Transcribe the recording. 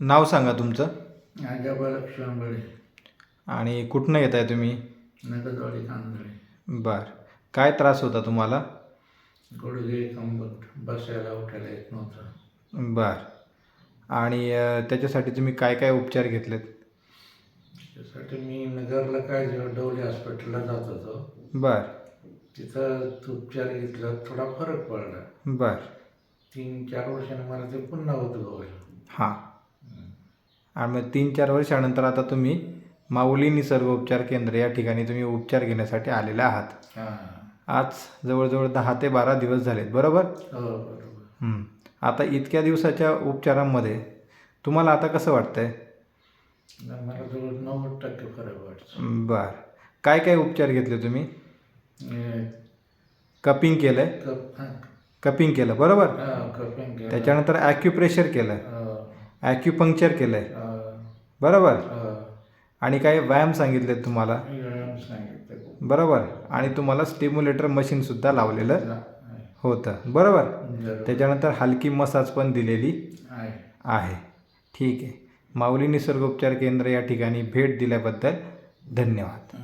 नाव सांगा तुमचं. आजाबा लक्ष्मण बळे आणि कुठनं येत आहे तुम्ही? नगदवाडी कांदळे बर. काय त्रास होता तुम्हाला? गुडघे कंबट बसायला उठायला येत नव्हतं. बर. आणि अ, त्याच्यासाठी तुम्ही काय काय उपचार घेतलेत? त्यासाठी मी नगरला काय जेव्हा डवले हॉस्पिटलला जात होतो. बर. तिथं उपचार घेतला. थोडा फरक पडला. बर. तीन चार वर्षाने मला ते पुन्हा उद्भवलं. हां. आणि मग तीन चार वर्षानंतर आता तुम्ही माऊली निसर्गोपचार केंद्र या ठिकाणी तुम्ही उपचार घेण्यासाठी आलेले आहात. आज जवळजवळ दहा ते बारा दिवस झालेत बरोबर? हो बरोबर. आता इतक्या दिवसाच्या उपचारांमध्ये तुम्हाला आता कसं वाटतंय? मला जवळ नव्वद टक्के फरक वाटतो. बर. काय काय उपचार घेतले तुम्ही? हे कपिंग केलं आहे कप हां. कपिंग केलं बरोबर? हां कपिंग केलं. त्याच्यानंतर ॲक्युप्रेशर केलं हो, ॲक्युपंक्चर केलं आहे हो, बरोबर. आणि काही व्यायाम सांगितले तुम्हाला बरोबर. आणि तुम्हाला स्टिम्युलेटर मशीनसुद्धा लावलेलं. होतं. बरोबर. त्याच्यानंतर हलकी मसाज पण दिलेली आहे. ठीक आहे. माऊली निसर्गोपचार केंद्र या ठिकाणी भेट दिल्याबद्दल धन्यवाद.